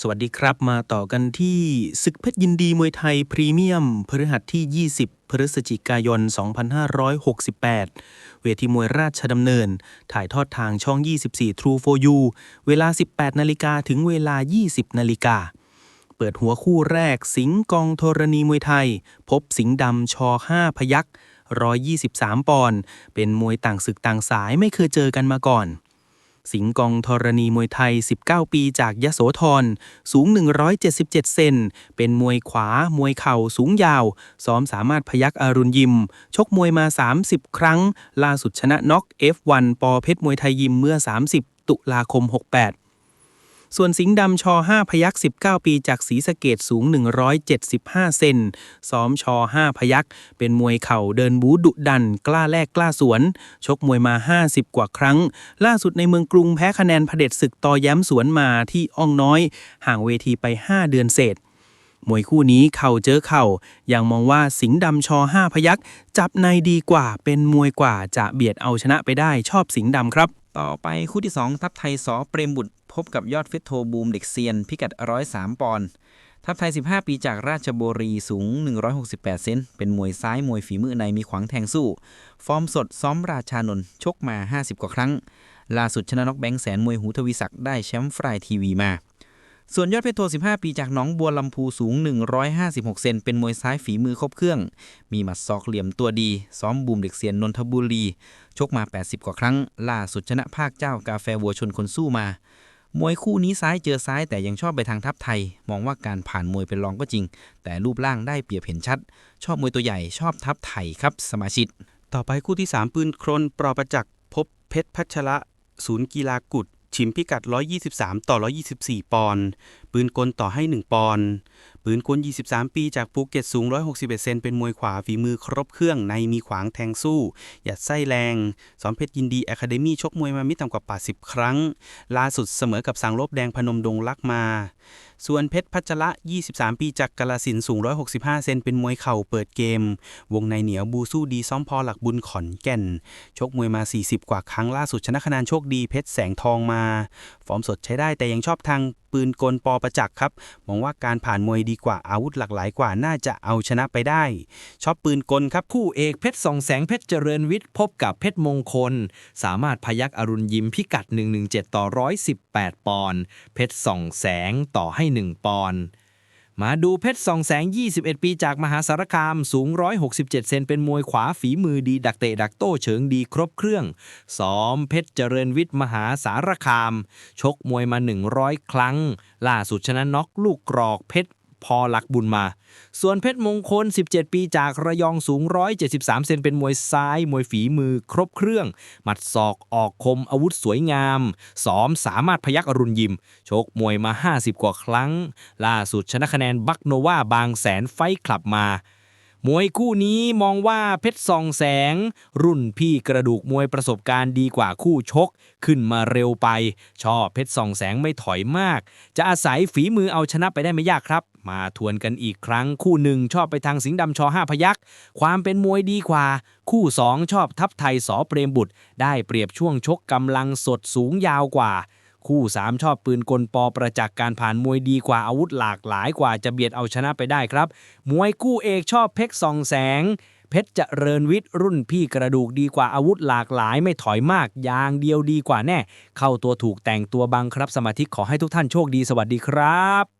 สวัสดีครับมาต่อกันที่ศึกเพชรยินดีมวยไทยพรีเมียมพฤหัสที่ 20 พฤศจิกายน 2568 เวทีมวยราชดำเนิน ถ่ายทอดทางช่อง 24 True for You เวลา 18 นาฬิกาถึงเวลา 20 นาฬิกา เปิดหัวคู่แรกสิงห์กองธรณีมวยไทย พบสิงห์ดำช5พยัก123 ปอนด์เป็นมวยต่างศึกต่างสายไม่เคยเจอกันมาก่อน สิงกองธรณีมวยไทย 19 ปีจากยโสธร สูง 177 เซน เป็นมวยขวา มวยเข่าสูงยาว ซ้อมสามารถพยักอรุณยิม ชกมวยมา 30 ครั้ง ล่าสุดชนะน็อก F1 ปอเพชรมวยไทยยิมเมื่อ 30 ตุลาคม 68 ส่วนสิงห์ดำชอ5พยัก19 ปีจากศรีสะเกดสูง 175 เซน ซ้อมชอ5พยักเป็นมวยเข่าเดินบูดุดัน กล้าแลกกล้าสวน ชกมวยมา 50 กว่าครั้ง ล่าสุดในเมืองกรุงแพ้คะแนนเผด็จศึกต่อย้มสวนมาที่อ่องน้อย ห่างเวทีไป 5 เดือนเศษมวยคู่นี้เข่าเจอเข่า ยังมองว่าสิงห์ดำชอ5พยักจับในดีกว่าเป็นมวยกว่าจะเบียดเอาชนะไปได้ชอบสิงห์ดำครับ ต่อไปคู่ที่ 2 ทัพไทยสอเปรมบุตร พบกับยอดเฟสโทบูมเด็กเซียน พิกัด 103 ปอนด์ทัพไทย 15 ปีจากราชบุรีสูง 168 เซน เป็นมวยซ้ายมวยฝีมือในมีขวางแทงสู้ ฟอร์มสดซ้อมราชานนท์ชกมา 50 กว่าครั้ง ล่าสุดชนะน็อกแบงค์แสนมวยหูทวีศักดิ์ได้แชมป์ฟรายทีวีมา ส่วนยอดเพชรโท 15 ปีจากหนองบัวลำพูสูง 156 เซน เป็นมวยซ้ายฝีมือครบเครื่อง มีหมัดศอกเหลี่ยมตัวดี ซ้อมบูมเด็กเซียนนนทบุรี ชกมา 80 กว่าครั้ง ล่าสุดชนะภาคเจ้ากาแฟวัวชนคนสู้มา มวยคู่นี้ซ้ายเจอซ้ายแต่ยังชอบไปทางทัพไทย มองว่าการผ่านมวยเป็นรองก็จริง แต่รูปร่างได้เปรียบเห็นชัด ชอบมวยตัวใหญ่ชอบทัพไทยครับสมาชิก ต่อไปคู่ที่ 3 ปืนโครนปรประจักษ์พบเพชรพัชระศูนย์กีฬากุดชิมพิกัด 123 ต่อ 124 ปอนด์ ปืนกลต่อให้ 1 ปอนด์ปืนกล 23 ปีจากภูเก็ตสูง 161 เซนเป็นมวยขวาฝีมือครบเครื่องในมีขวางแทงสู้ หยัดไส้แรงสอนเพชรยินดีอะคาเดมี่ชกมวยมาไม่ต่ำกว่า 80 ครั้ง ล่าสุดเสมอกับสังลบแดงพนมดงลักมา ส่วนเพชรพัชระ 23 ปีจากกาลสินสูง 165 เซนเป็นมวยเข่าเปิดเกม วงในเหนียวบูสู้ดีซ้อมพอหลักบุญขอนแก่น ชกมวยมา 40 กว่าครั้งล่าสุดชนะคะแนนโชคดีเพชรแสงทองมา ฟอร์มสดใช้ได้แต่ยังชอบทาง ปืนกลปอประจักษ์ครับ มองว่าการผ่านมวยดีกว่าอาวุธหลากหลายกว่าน่าจะเอาชนะไปได้ชอบปืนกลครับ คู่เอกเพชรสองแสงเพชรเจริญวิทย์พบกับเพชรมงคล สามารถพยักอรุณยิมพิกัด 117 ต่อ 118 ปอนด์เพชรสองแสงต่อให้ 1 ปอนด์ มาดูเพชรสองแสง 21 ปีจากมหาสารคาม สูง 167 เซนเป็นมวยขวาฝีมือดี ดักเตะดักโต้เฉิงดีครบเครื่อง ซ้อมเพชรเจริญวิทย์มหาสารคาม ชกมวยมา 100 ครั้ง ล่าสุดชนะน็อกลูกกรอกเพชร พอหลักบุญมา ส่วนเพชรมงคล 17 ปีจากระยองสูง 173 เซนเป็นมวยซ้าย มวยฝีมือครบเครื่อง หมัดศอกออกคมอาวุธสวยงามซ้อมสามารถพยักอรุณยิม โชคมวยมา 50 กว่าครั้ง ล่าสุดชนะคะแนนบักโนวาบางแสนไฟคลับมา มวยคู่นี้มองว่าเพชรสองแสง รุ่นพี่กระดูกมวยประสบการณ์ดีกว่าคู่ชก ขึ้นมาเร็วไป ชอบเพชรสองแสงไม่ถอยมาก จะอาศัยฝีมือเอาชนะไปได้ไม่ยากครับ มาทวนกันอีกครั้ง คู่หนึ่งชอบไปทางสิงห์ดำชอห้าพยักความเป็นมวยดีกว่า คู่สองชอบทัพไทยสอเปรมบุตร ได้เปรียบช่วงชกกำลังสดสูงยาวกว่า คู่ 3 ชอบปืนกลปอประจักษ์การผ่านมวยดีกว่าอาวุธหลากหลายกว่าจะเบียดเอาชนะไปได้ครับ มวยคู่เอกชอบเพชรสองแสง เพชรเจริญวิทย์รุ่นพี่กระดูกดีกว่าอาวุธหลากหลายไม่ถอยมากยางเดียวดีกว่าแน่ เข้าตัวถูกแต่งตัวบังครับสมาธิขอให้ทุกท่านโชคดีสวัสดีครับ